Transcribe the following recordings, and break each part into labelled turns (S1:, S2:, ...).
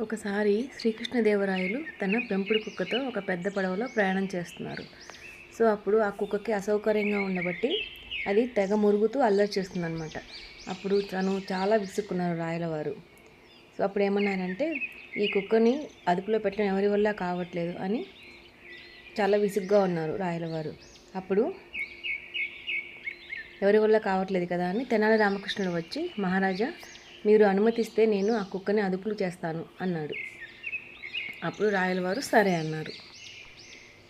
S1: ఒకసారి శ్రీకృష్ణదేవరాయలు తన పెంపుడు కుక్కతో ఒక పెద్ద పడవలో ప్రయాణం చేస్తున్నారు. సో అప్పుడు ఆ కుక్కకి అసౌకర్యంగా ఉండబట్టి అది తెగ మురుగుతూ అల్లరి చేస్తుందనమాట అప్పుడు తను చాలా విసుక్కున్నారు రాయలవారు. సో అప్పుడు ఏమన్నారంటే ఈ కుక్కని అదుపులో పెట్టడం ఎవరి వల్ల కావట్లేదు అని చాలా విసుగ్గా ఉన్నారు రాయలవారు. అప్పుడు ఎవరి వల్ల కావట్లేదు కదా అని తెనాలి రామకృష్ణుడు వచ్చి మహారాజా మీరు అనుమతిస్తే నేను ఆ కుక్కని అదుపులు చేస్తాను అన్నాడు. అప్పుడు రాయలవారు సరే అన్నారు.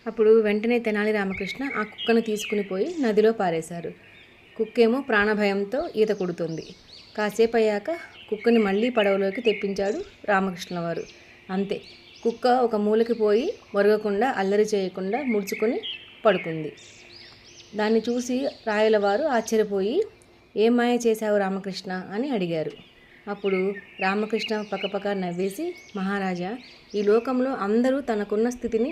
S1: అప్పుడు వెంటనే తెనాలి రామకృష్ణ ఆ కుక్కను తీసుకుని పోయి నదిలో పారేశారు. కుక్కేమో ప్రాణభయంతో ఈత కొడుతుంది. కాసేపు అయ్యాక కుక్కని మళ్ళీ పడవలోకి తెప్పించాడు రామకృష్ణ వారు అంతే కుక్క ఒక మూలకి పోయి ఒరగకుండా అల్లరి చేయకుండా ముడుచుకొని పడుకుంది. దాన్ని చూసి రాయలవారు ఆశ్చర్యపోయి ఏం మాయ చేశావు రామకృష్ణ? అని అడిగారు. అప్పుడు రామకృష్ణ పక్కపక్క నవ్వేసి మహారాజా ఈ లోకంలో అందరూ తనకున్న స్థితిని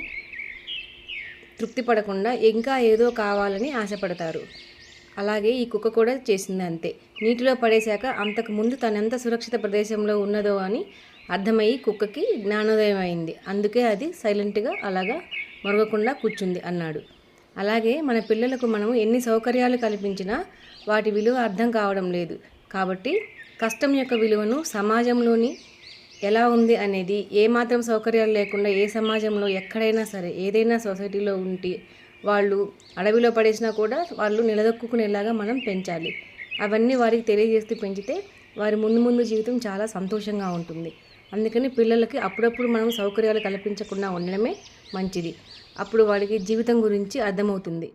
S1: తృప్తి పడకుండా ఇంకా ఏదో కావాలని ఆశపడతారు. అలాగే ఈ కుక్క కూడా చేసింది అంతే. నీటిలో పడేశాక అంతకు ముందు తనెంత సురక్షిత ప్రదేశంలో ఉన్నదో అని అర్థమయ్యి కుక్కకి జ్ఞానోదయం అయింది. అందుకే అది సైలెంట్గా అలాగా మరగకుండా కూర్చుంది అన్నాడు. అలాగే మన పిల్లలకు మనం ఎన్ని సౌకర్యాలు కల్పించినా వాటి విలువ అర్థం కావడం లేదు. కాబట్టి కష్టం యొక్క విలువను సమాజంలోని ఎలా ఉంది అనేది ఏమాత్రం సౌకర్యాలు లేకుండా ఏ సమాజంలో ఎక్కడైనా సరే ఏదైనా సొసైటీలో ఉంటే వాళ్ళు అడవిలో పడేసినా కూడా వాళ్ళు నిలదొక్కునేలాగా మనం పెంచాలి. అవన్నీ వారికి తెలియజేస్తూ పెంచితే వారి ముందు ముందు జీవితం చాలా సంతోషంగా ఉంటుంది. అందుకని పిల్లలకి అప్పుడప్పుడు మనం సౌకర్యాలు కల్పించకుండా ఉండడమే మంచిది. అప్పుడు వాళ్ళకి జీవితం గురించి అర్థమవుతుంది.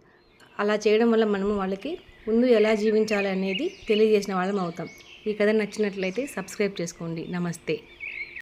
S1: అలా చేయడం వల్ల మనము వాళ్ళకి ముందు ఎలా జీవించాలి అనేది తెలియజేసిన వాళ్ళం అవుతాం. ఈ కథ నచ్చినట్లయితే సబ్స్క్రైబ్ చేసుకోండి. నమస్తే.